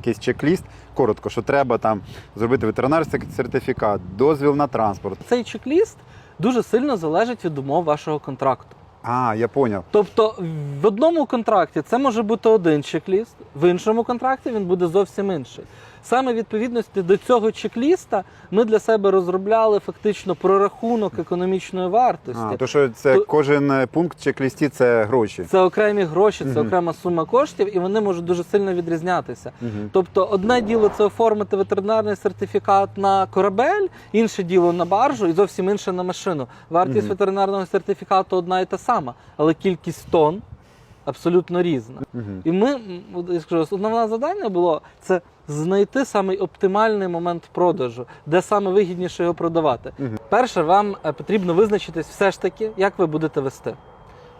Якийсь чек-ліст, коротко, що треба там зробити ветеринарний сертифікат, дозвіл на транспорт. Цей чек-ліст дуже сильно залежить від умов вашого контракту. А, я поняв. Тобто в одному контракті це може бути один чек-ліст, в іншому контракті він буде зовсім інший. Саме відповідності до цього чек-ліста ми для себе розробляли фактично прорахунок економічної вартості. А, то що це То- кожен е, пункт чек-лісті це гроші. Це окремі гроші, це Мгм. окрема сума коштів, і вони можуть дуже сильно відрізнятися. Мгм. Тобто, одне діло це оформити ветеринарний сертифікат на корабель, інше діло на баржу і зовсім інше на машину. Вартість Мгм. ветеринарного сертифікату одна і та сама, але кількість тонн абсолютно різна. Мгм. І ми, я скажу, основне завдання було це знайти самий оптимальний момент продажу, де саме вигідніше його продавати. Мгм. Перше, вам е, потрібно визначитись все ж таки, як ви будете вести.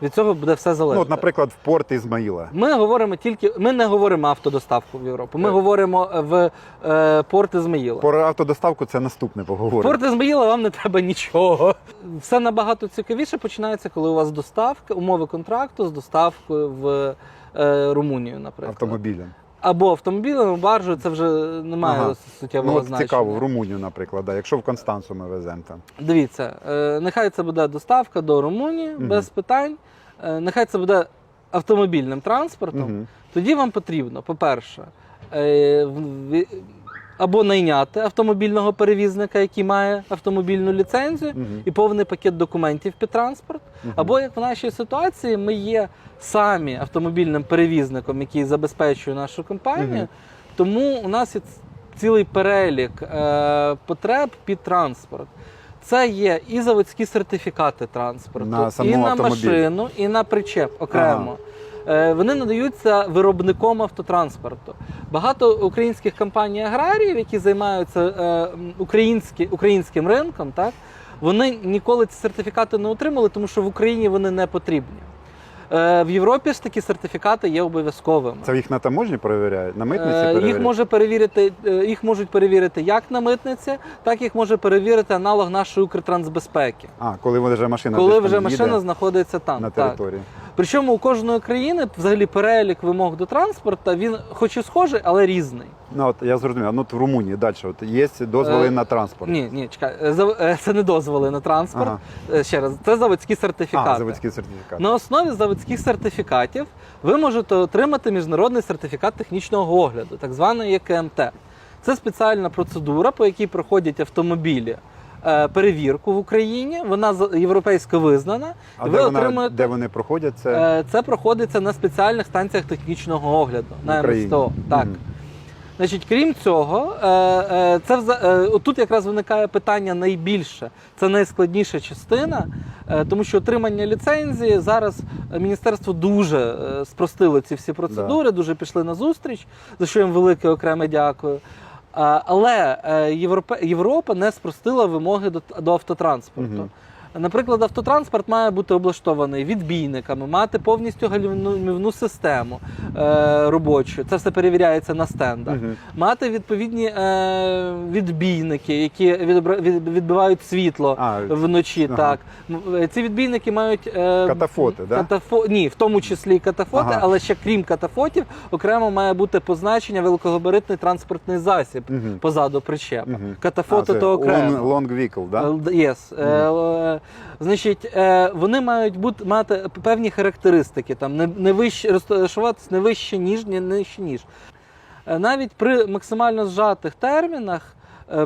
Від цього буде все залежати. Ну, от, наприклад, в порт Ізмаїла. Ми говоримо тільки, ми не говоримо автодоставку в Європу. Ми Так. говоримо в е, порт Ізмаїла. Про автодоставку це наступне поговоримо. Порт Ізмаїла вам не треба нічого. Все набагато цікавіше починається, коли у вас доставка, умови контракту з доставкою в е, Румунію, наприклад. Автомобілем. Або автомобілем, або баржею, це вже немає Ага. суттєвого Ну, от значення. цікаво, в Румунію, наприклад, да. якщо в Констанцу ми веземо там. Дивіться, е, нехай це буде доставка до Румунії угу. без питань. Е, нехай це буде автомобільним транспортом. Угу. Тоді вам потрібно, по-перше, е, або найняти автомобільного перевізника, який має автомобільну ліцензію Угу. і повний пакет документів під транспорт. Або як в нашій ситуації, ми є самі автомобільним перевізником, який забезпечує нашу компанію. Мгм. Тому у нас є цілий перелік е, потреб під транспорт. Це є і заводські сертифікати транспорту, На і на машину, і на причеп окремо. Е, Вони надаються виробником автотранспорту. Багато українських компаній аграріїв, які займаються е, українські, українським ринком, так вони ніколи ці сертифікати не отримали, тому що в Україні вони не потрібні. Е, В Європі ж такі сертифікати є обов'язковими. Це їх на таможні перевіряють, на митниці Е, перевіряють? Їх може перевірити, е, їх можуть перевірити як на митниці, так їх може перевірити аналог нашої Укртрансбезпеки, А, коли вже машина коли вже їде машина знаходиться там. на так. Причому у кожної країни взагалі перелік вимог до транспорту, він хоч і схожий, але різний. Ну от я зрозумів, ну от в Румунії далі от є дозволи Е, на транспорт. Ні, ні, чекай, е, е, це не дозволи на транспорт. Ага. Е, Ще раз, це заводські сертифікати. А, заводський сертифікат. На основі заводських сертифікатів ви можете отримати міжнародний сертифікат технічного огляду, так званий ЄКМТ. Це спеціальна процедура, по якій проходять автомобілі перевірку в Україні. Вона європейсько визнана. а і де, ви вона, отримуєте де вони проходять це? Е, Це проходиться на спеціальних станціях технічного огляду В на. МСТО. Так. Мгм. Значить, крім цього, е, е, це е, тут якраз виникає питання найбільше. Це найскладніша частина, е, тому що отримання ліцензії зараз е, міністерство дуже е, спростило ці всі процедури, дуже пішли на зустріч, за що їм велике окреме дякую. Але е, Європа не спростила вимоги до, до автотранспорту. Наприклад, автотранспорт має бути облаштований відбійниками, мати повністю гальмівну систему е, робочу. Це все перевіряється на стендах. Мгм. Мати відповідні е, відбійники, які від- відбивають світло А, вночі. ага. Так е, ці відбійники мають е, Катафоти, да? катафо... Ні, в тому числі і катафоти, Ага. але ще крім катафотів, окремо має бути позначення великогабаритний транспортний засіб Мгм. позаду причепа. Мгм. Катафоти А, це то окремо. long, vehicle, да? Yes. Е, Значить, е, вони мають бути мати певні характеристики, там не, не вище розташуватися не вище ніж, не нижче ніж. Е, Навіть при максимально зжатих термінах,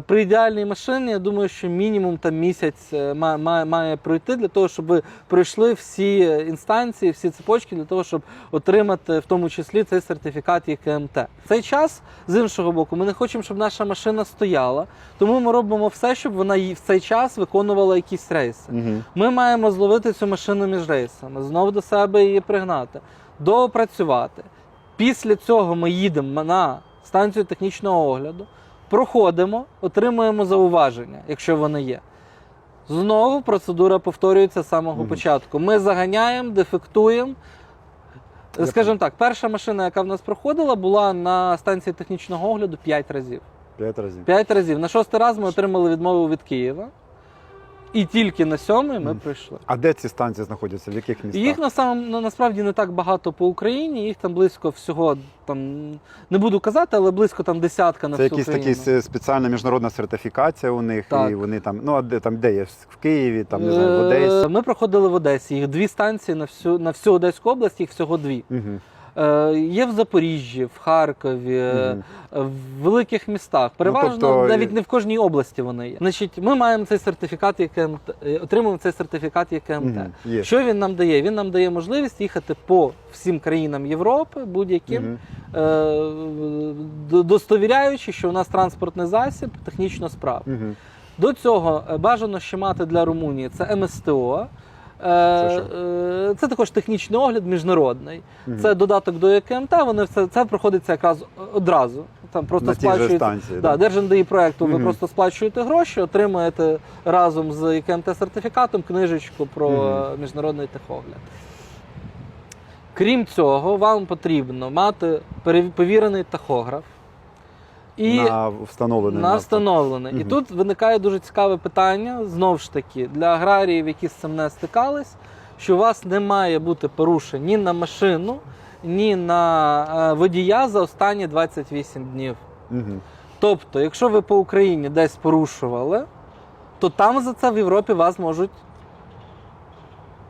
при ідеальній машині, я думаю, що мінімум там місяць е, ма- ма- має пройти для того, щоб ви пройшли всі інстанції, всі цепочки для того, щоб отримати в тому числі цей сертифікат ЄКМТ. Цей час, з іншого боку, ми не хочемо, щоб наша машина стояла, тому ми робимо все, щоб вона в цей час виконувала якісь рейси. Мгм. Ми маємо зловити цю машину між рейсами, знову до себе її пригнати, доопрацювати. Після цього ми їдемо на станцію технічного огляду, проходимо, отримуємо зауваження, якщо вони є. Знову процедура повторюється з самого Мгм. початку. Ми заганяємо, дефектуємо. Скажімо так, перша машина, яка в нас проходила, була на станції технічного огляду 5 разів. П'ять разів. П'ять разів. На шостий раз ми отримали відмову від Києва. І тільки на сьомий ми прийшли. А де ці станції знаходяться? В яких містах? Їх на сам на- насправді не так багато по Україні. Їх там близько всього там не буду казати, але близько там десятка на Це всю якась Україну. такі спеціальна міжнародна сертифікація у них, Так. і вони там, ну а де там де є? В Києві, там не знаю, в Одесі. Е, Ми проходили в Одесі. Їх дві станції на всю на всю Одеську область, їх всього дві. Угу. Е, є в Запоріжжі, в Харкові, е, в великих містах. Переважно тобто, навіть не в кожній області вони є. Значить, ми маємо цей сертифікат, ЄКМТ, е, отримуємо цей сертифікат ЄКМТ. Мгм, є. Що він нам дає? Він нам дає можливість їхати по всім країнам Європи, будь-яким, е, достовіряючи, що у нас транспортний засіб технічно справний. Мгм. До цього е, бажано ще мати для Румунії це МСТО. Е, Це е, Це також технічний огляд міжнародний. Мгм. Це додаток до ЄКМТ. Вони все це проходиться якраз одразу. Там просто на сплачується. станції. Да, Держ проекту ви просто сплачуєте гроші, отримуєте разом з ЄКМТ сертифікатом книжечку про е, міжнародний техогляд. Крім цього, вам потрібно мати повірений тахограф. І на встановлений на встановлене. І тут виникає дуже цікаве питання, знову ж таки, для аграріїв, які з цим не стикались, що у вас не має бути порушень ні на машину, ні на е, водія за останні 28 днів. Угу. Тобто, якщо ви по Україні десь порушували, то там за це в Європі вас можуть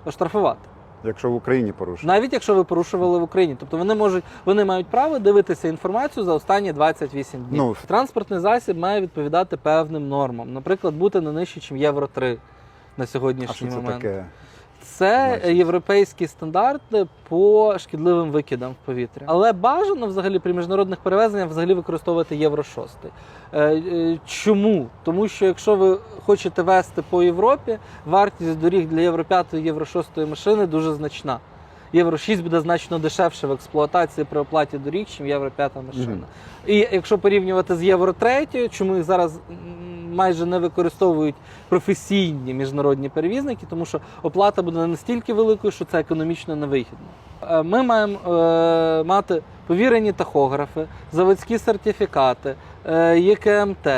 оштрафувати. Якщо в Україні порушено. Навіть якщо ви порушували в Україні. Тобто вони можуть, вони мають право дивитися інформацію за останні 28 днів. Ну, Транспортний засіб має відповідати певним нормам. Наприклад, бути не нижче, ніж Євро 3 на а що сьогоднішній це таке? Це Значить? європейські стандарти по шкідливим викидам в повітря. Але бажано взагалі при міжнародних перевезеннях взагалі використовувати Євро 6. Е, е, Чому? Тому що якщо ви хочете вести по Європі, вартість доріг для Євро 5 і Євро 6 машини дуже значна. Євро 6 буде значно дешевше в експлуатації при оплаті доріг, ніж Євро 5 машина. Мгм. І якщо порівнювати з Євро 3, чому їх зараз майже не використовують професійні міжнародні перевізники, тому що оплата буде настільки великою, що це економічно невигідно. Е, Ми маємо е, мати повірені тахографи, заводські сертифікати, е, ЄКМТ,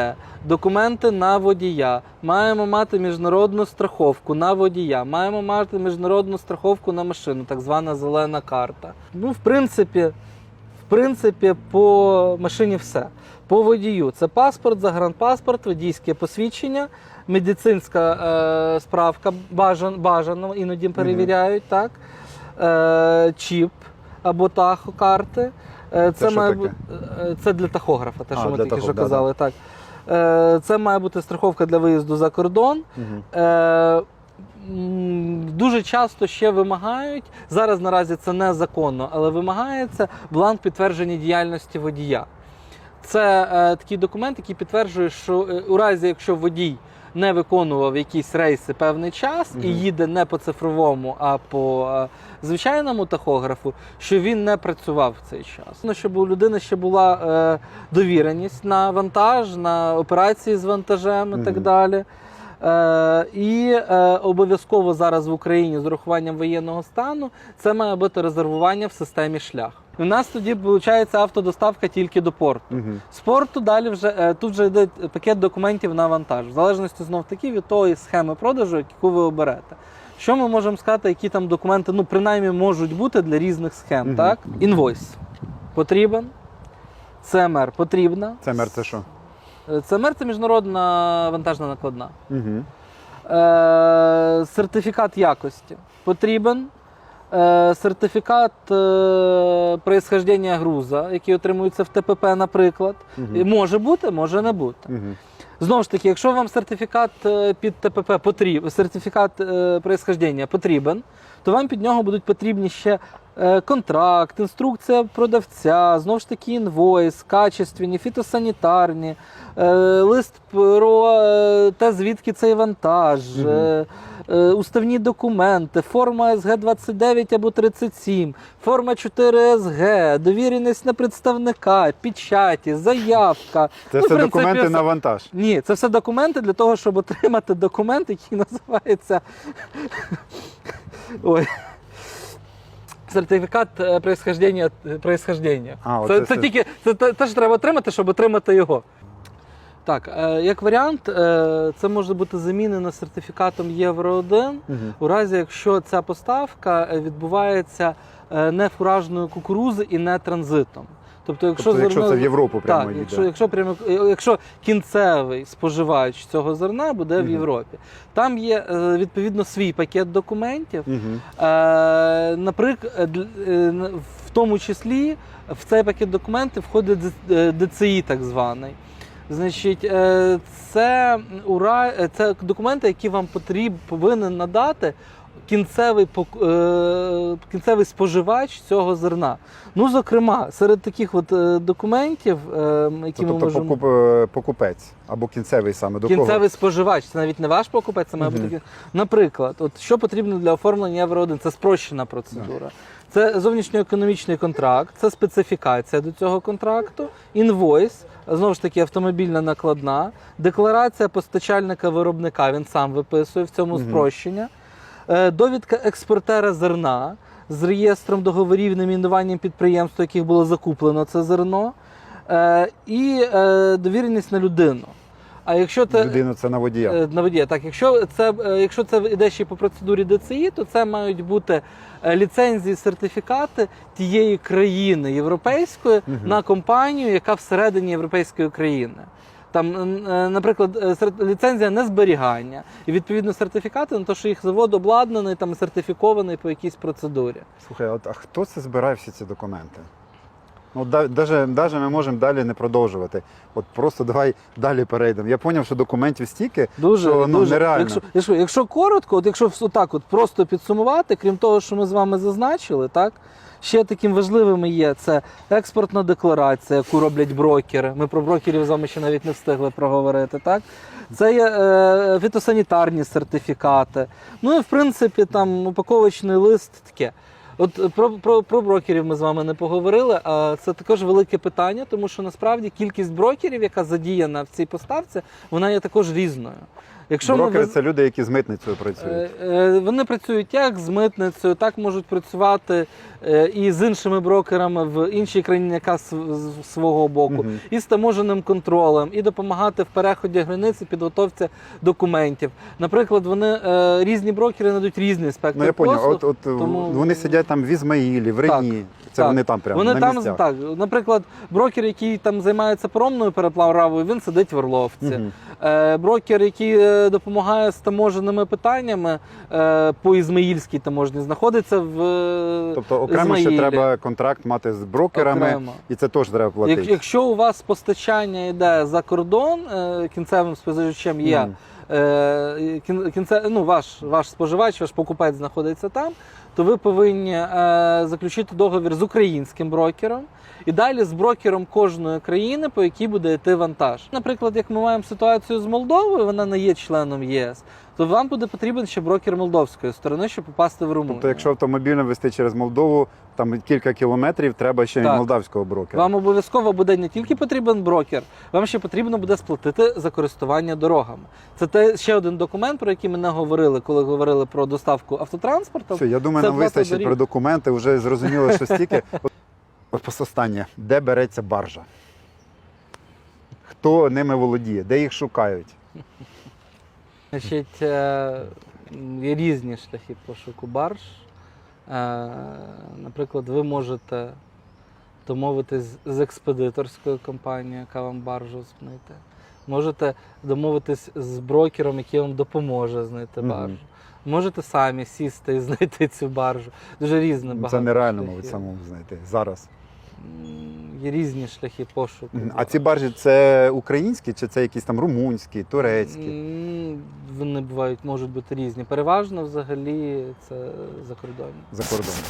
документи на водія. Маємо мати міжнародну страховку на водія, маємо мати міжнародну страховку на машину, так звана зелена карта. Ну, в принципі, в принципі, по машині все. По водію це паспорт, загранпаспорт, водійське посвідчення, медицинська е, справка бажан, бажано, іноді перевіряють, так? Е, чіп або тахокарти. Е, це, що має бу- е, це для тахографа, те, А, що ми для тільки що тахо- казали. Так. Е, це має бути страховка для виїзду за кордон. Мгм. Е, м, Дуже часто ще вимагають, зараз наразі це незаконно, але вимагається бланк підтвердження діяльності водія. Це е, такий документ, який підтверджує, що е, у разі, якщо водій не виконував якісь рейси певний час і Мгм. їде не по цифровому, а по е, звичайному тахографу, що він не працював в цей час. Ну, щоб у людини ще була е, довіреність на вантаж, на операції з вантажем і так Мгм. далі. Е, і е, обов'язково зараз в Україні з урахуванням воєнного стану це має бути резервування в системі шлях. У нас тоді виходить автодоставка тільки до порту. Мгм. З порту далі вже е, тут вже йде пакет документів на вантаж, в залежності знов таки від тої схеми продажу, яку ви оберете. Що ми можемо сказати, які там документи, ну принаймні можуть бути для різних схем, Мгм. так? Інвойс потрібен, ЦМР потрібна. ЦМР це що? Е, ЦМР це міжнародна вантажна накладна. Угу. Е, сертифікат якості потрібен. Е, сертифікат е, происхождення груза, який отримується в ТПП, наприклад. угу. Може бути, може не бути. Угу. Знову ж таки, якщо вам сертифікат е, під ТПП потрібен, сертифікат происхождення потрібен, то вам під нього будуть потрібні ще контракт, інструкція продавця, знову ж таки, інвойс, качественні, фітосанітарні, е, лист про е, те, звідки цей вантаж, е, е, уставні документи, форма СГ-29 або 37, форма 4СГ, довіреність на представника, печаті, заявка. Це Ну, все принципі, документи все. на вантаж. Ні, це все документи для того, щоб отримати документ, який називається. Ой. Сертифікат е, происхождення. происхождення. А, це, це, це тільки це те, те, що треба отримати, щоб отримати його. Так, е, як варіант, е, це може бути замінено сертифікатом Євро 1 угу. у разі, якщо ця поставка е, відбувається е, не фуражною кукурузи і не транзитом. Тобто, якщо, Тобто, якщо зерно- це в Європу прямо так, йде. якщо, якщо, прямо, е, якщо кінцевий споживач цього зерна буде в Європі, там є е, відповідно свій пакет документів. Мгм. Е, Наприклад, в тому числі в цей пакет документів входить ДЦІ, так званий. Значить, це, ура... це документи, які вам потріб, повинен надати кінцевий, е, кінцевий споживач цього зерна. Ну, зокрема, серед таких от е, документів, е, які ми Тобто можемо. покуп, покупець або кінцевий саме до Кінцевий кого? споживач, це навіть не ваш покупець, це має бути. Наприклад, от що потрібно для оформлення Євро 1 це спрощена процедура. Це зовнішньоекономічний контракт, це специфікація до цього контракту, інвойс, знову ж таки, автомобільна накладна, декларація постачальника виробника, він сам виписує в цьому Мгм. спрощення, довідка експортера зерна з реєстром договорів найменуванням підприємств, яких було закуплено це зерно, е, і е, довіреність на людину. А якщо це Людину це на водія. Е, На водія. Так, якщо це, е, якщо це йде ще по процедурі ДЦІ, то це мають бути е, ліцензії, сертифікати тієї країни європейської Мгм. на компанію, яка всередині європейської країни. Там, е, наприклад, е, ліцензія не зберігання і відповідно сертифікати на те, що їх завод обладнаний, там сертифікований по якійсь процедурі. Слухай, от, а хто це збирає всі ці документи? Ну, даже, даже ми можемо далі не продовжувати. От просто давай далі перейдемо. Я зрозумів, що документів стільки, Дуже, що ну, дуже. нереально. Якщо, якщо, якщо коротко, от якщо так от просто підсумувати, крім того, що ми з вами зазначили, так ще таким важливим є це експортна декларація, яку роблять брокери. Ми про брокерів з вами ще навіть не встигли проговорити. Так це є е, фітосанітарні сертифікати. Ну і в принципі там упаковочний лист таке. От е, про, про, про брокерів ми з вами не поговорили. А це також велике питання, тому що насправді кількість брокерів, яка задіяна в цій поставці, вона є також різною. Якщо брокери ми це люди, які з митницею працюють. Е, е, Вони працюють як з митницею, так можуть працювати е, і з іншими брокерами в іншій країні, яка з свого боку, Мгм. і з таможеним контролем, і допомагати в переході границі, підготовці документів. Наприклад, вони різні брокери надають різний спектр Ну я послуг. от, от тому- вони сидять там в Ізмаїлі, в Так, Рені. Це так. вони там прямо Вони на там місцях. так, наприклад, брокер, який там займається паромною переплавою, він сидить в Орловці. Мгм. Е, брокер, який е, допомагає з таможеними питаннями е, по Ізмаїльській таможні, знаходиться в е, Тобто окремо ще Ізмаїлі. треба контракт мати з брокерами, Окремо. і це теж треба платити. Як, якщо у вас постачання йде за кордон, е, кінцевим споживачем є Мгм. е, кін- кінце, ну, ваш, ваш споживач, ваш покупець знаходиться там, то ви повинні е, заключити договір з українським брокером і далі з брокером кожної країни, по якій буде йти вантаж. Наприклад, як ми маємо ситуацію з Молдовою, вона не є членом ЄС, то вам буде потрібен ще брокер молдовської сторони, щоб попасти в Румунію. Тобто, якщо автомобільно вести через Молдову, там кілька кілометрів, треба ще й Так. молдавського брокера. Вам обов'язково буде не тільки потрібен брокер, вам ще потрібно буде сплатити за користування дорогами. Це те ще один документ, про який ми не говорили, коли говорили про доставку автотранспорту. Все, я думаю, Це нам вистачить доріг. про документи, вже зрозуміло, що стільки. От- От останнє, де береться баржа? Хто ними володіє? Де їх шукають? Значить, е, є різні шляхи пошуку барж. Е, Наприклад, ви можете домовитись з експедиторською компанією, яка вам баржу знайти. Можете домовитись з брокером, який вам допоможе знайти баржу. Можете самі сісти і знайти цю баржу. Дуже різне багато. Це нереально, мабуть, самому знайти зараз. Є різні шляхи пошуку. А ці баржі це українські чи це якісь там румунські, турецькі? Вони бувають, можуть бути різні. Переважно взагалі це закордонні. за кордоном?